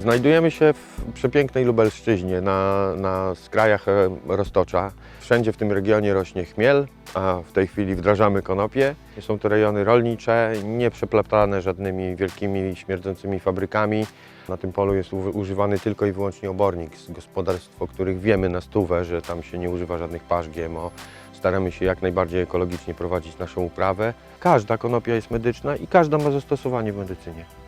Znajdujemy się w przepięknej Lubelszczyźnie, na, na skrajach e, Roztocza. Wszędzie w tym regionie rośnie chmiel, a w tej chwili wdrażamy konopie. Są to rejony rolnicze, nie przeplatane żadnymi wielkimi, śmierdzącymi fabrykami. Na tym polu jest używany tylko i wyłącznie obornik z gospodarstw, o których wiemy na stówę, że tam się nie używa żadnych pasz GMO. Staramy się jak najbardziej ekologicznie prowadzić naszą uprawę. Każda konopia jest medyczna i każda ma zastosowanie w medycynie.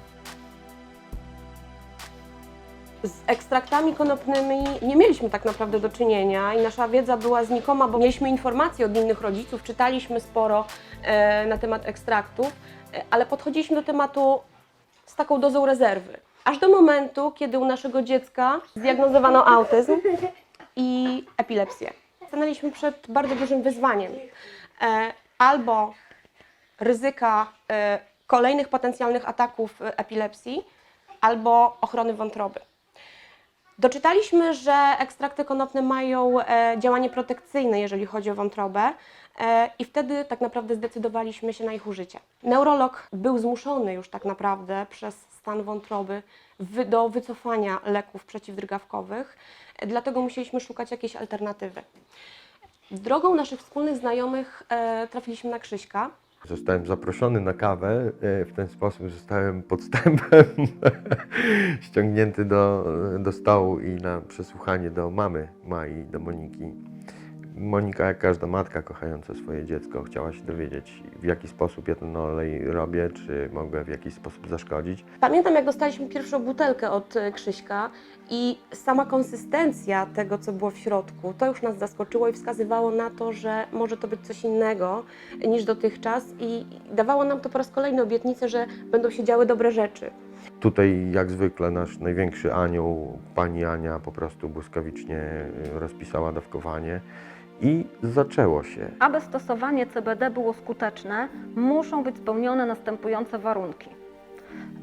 Z ekstraktami konopnymi nie mieliśmy tak naprawdę do czynienia i nasza wiedza była znikoma, bo mieliśmy informacje od innych rodziców, czytaliśmy sporo e, na temat ekstraktów, e, ale podchodziliśmy do tematu z taką dozą rezerwy. Aż do momentu, kiedy u naszego dziecka zdiagnozowano autyzm i epilepsję. Stanęliśmy przed bardzo dużym wyzwaniem. E, albo ryzyka kolejnych potencjalnych ataków epilepsji, albo ochrony wątroby. Doczytaliśmy, że ekstrakty konopne mają e, działanie protekcyjne, jeżeli chodzi o wątrobę, e, i wtedy tak naprawdę zdecydowaliśmy się na ich użycie. Neurolog był zmuszony już tak naprawdę przez stan wątroby do wycofania leków przeciwdrgawkowych, e, dlatego musieliśmy szukać jakiejś alternatywy. Drogą naszych wspólnych znajomych trafiliśmy na Krzyśka, Zostałem zaproszony na kawę, e, w ten sposób zostałem podstępem ściągnięty do, do stołu i na przesłuchanie do mamy Mai, do Moniki. Monika, jak każda matka kochająca swoje dziecko, chciała się dowiedzieć, w jaki sposób ja ten olej robię, czy mogę w jakiś sposób zaszkodzić. Pamiętam, jak dostaliśmy pierwszą butelkę od e, Krzyśka i sama konsystencja tego, co było w środku, to już nas zaskoczyło i wskazywało na to, że może to być coś innego niż dotychczas i dawało nam to po raz kolejny obietnicę, że będą się działy dobre rzeczy. Tutaj, jak zwykle, nasz największy anioł, pani Ania, po prostu błyskawicznie e, rozpisała dawkowanie i zaczęło się. Aby stosowanie CBD było skuteczne, muszą być spełnione następujące warunki: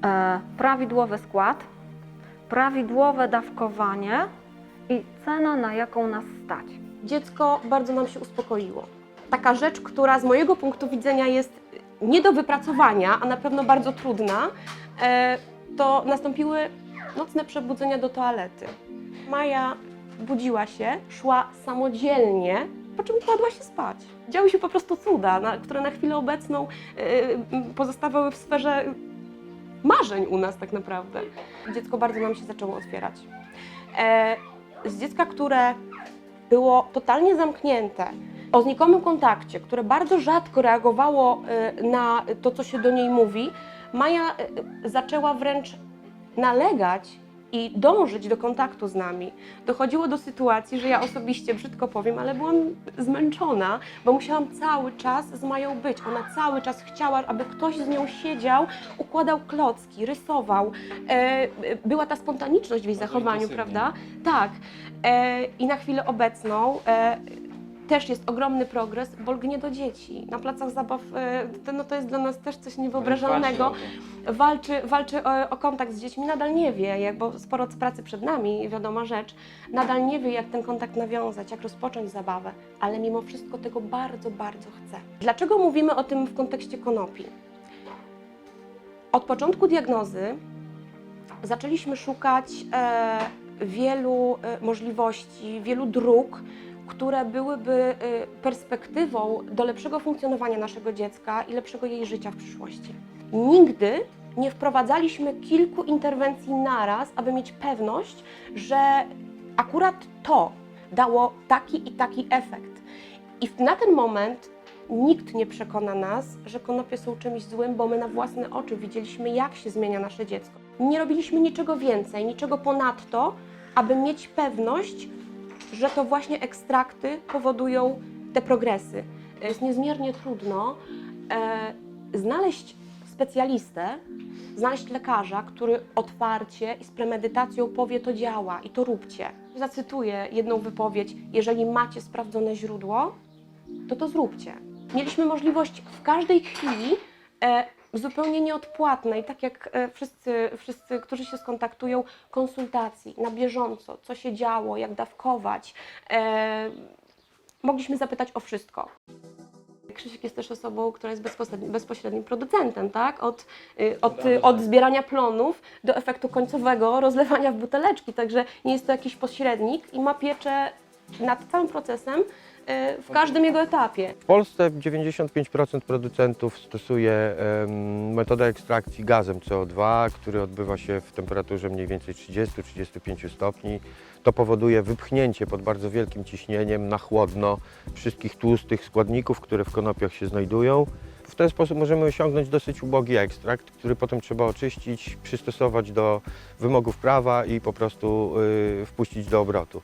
e, prawidłowy skład, prawidłowe dawkowanie i cena, na jaką nas stać. Dziecko bardzo nam się uspokoiło. Taka rzecz, która z mojego punktu widzenia jest nie do wypracowania, a na pewno bardzo trudna, e, to nastąpiły nocne przebudzenia do toalety. Maja budziła się, szła samodzielnie, po czym kładła się spać. Działy się po prostu cuda, na, które na chwilę obecną e, pozostawały w sferze marzeń u nas tak naprawdę. Dziecko bardzo nam się zaczęło otwierać. E, z dziecka, które było totalnie zamknięte, o znikomym kontakcie, które bardzo rzadko reagowało y, na to, co się do niej mówi, Maja y, zaczęła wręcz nalegać i dążyć do kontaktu z nami. Dochodziło do sytuacji, że ja osobiście, brzydko powiem, ale byłam zmęczona, bo musiałam cały czas z Mają być. Ona cały czas chciała, aby ktoś z nią siedział, układał klocki, rysował. E, była ta spontaniczność w jej zachowaniu, prawda? Tak. E, I na chwilę obecną e, też jest ogromny progres, bo lgnie do dzieci. Na placach zabaw e, to, no to jest dla nas też coś niewyobrażalnego. Walczy, walczy o, o kontakt z dziećmi, nadal nie wie, jak, bo sporo pracy przed nami, wiadoma rzecz, nadal nie wie, jak ten kontakt nawiązać, jak rozpocząć zabawę, ale mimo wszystko tego bardzo, bardzo chce. Dlaczego mówimy o tym w kontekście konopi? Od początku diagnozy zaczęliśmy szukać e, wielu e, możliwości, wielu dróg, które byłyby e, perspektywą do lepszego funkcjonowania naszego dziecka i lepszego jej życia w przyszłości. Nigdy nie wprowadzaliśmy kilku interwencji naraz, aby mieć pewność, że akurat to dało taki i taki efekt. I na ten moment nikt nie przekona nas, że konopie są czymś złym, bo my na własne oczy widzieliśmy, jak się zmienia nasze dziecko. Nie robiliśmy niczego więcej, niczego ponadto, aby mieć pewność, że to właśnie ekstrakty powodują te progresy. Jest niezmiernie trudno e, znaleźć specjalistę, znaleźć lekarza, który otwarcie i z premedytacją powie, to działa i to róbcie. Zacytuję jedną wypowiedź: Jeżeli macie sprawdzone źródło, to to zróbcie. Mieliśmy możliwość w każdej chwili e, zupełnie nieodpłatnej, tak jak e, wszyscy, wszyscy, którzy się skontaktują, konsultacji na bieżąco, co się działo, jak dawkować. E, mogliśmy zapytać o wszystko. Krzysiek jest też osobą, która jest bezpośrednim, bezpośrednim producentem, tak? Od, y, od, od zbierania plonów do efektu końcowego rozlewania w buteleczki, także nie jest to jakiś pośrednik i ma pieczę nad całym procesem w każdym jego etapie. W Polsce 95% producentów stosuje metodę ekstrakcji gazem CO2, który odbywa się w temperaturze mniej więcej 30-35 stopni. To powoduje wypchnięcie pod bardzo wielkim ciśnieniem na chłodno wszystkich tłustych składników, które w konopiach się znajdują. W ten sposób możemy osiągnąć dosyć ubogi ekstrakt, który potem trzeba oczyścić, przystosować do wymogów prawa i po prostu y, wpuścić do obrotu.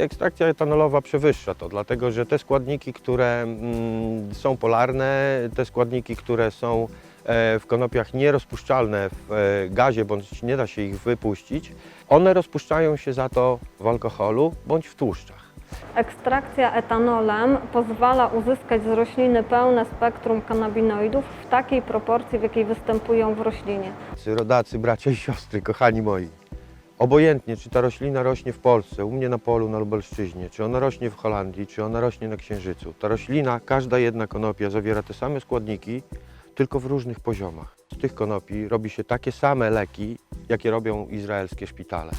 Ekstrakcja etanolowa przewyższa to, dlatego że te składniki, które mm, są polarne, te składniki, które są e, w konopiach nierozpuszczalne w e, gazie, bądź nie da się ich wypuścić, one rozpuszczają się za to w alkoholu bądź w tłuszczach. Ekstrakcja etanolem pozwala uzyskać z rośliny pełne spektrum kanabinoidów w takiej proporcji, w jakiej występują w roślinie. Rodacy, bracia i siostry, kochani moi, obojętnie czy ta roślina rośnie w Polsce, u mnie na polu na Lubelszczyźnie, czy ona rośnie w Holandii, czy ona rośnie na Księżycu, ta roślina, każda jedna konopia zawiera te same składniki, tylko w różnych poziomach. Z tych konopi robi się takie same leki, jakie robią izraelskie szpitale.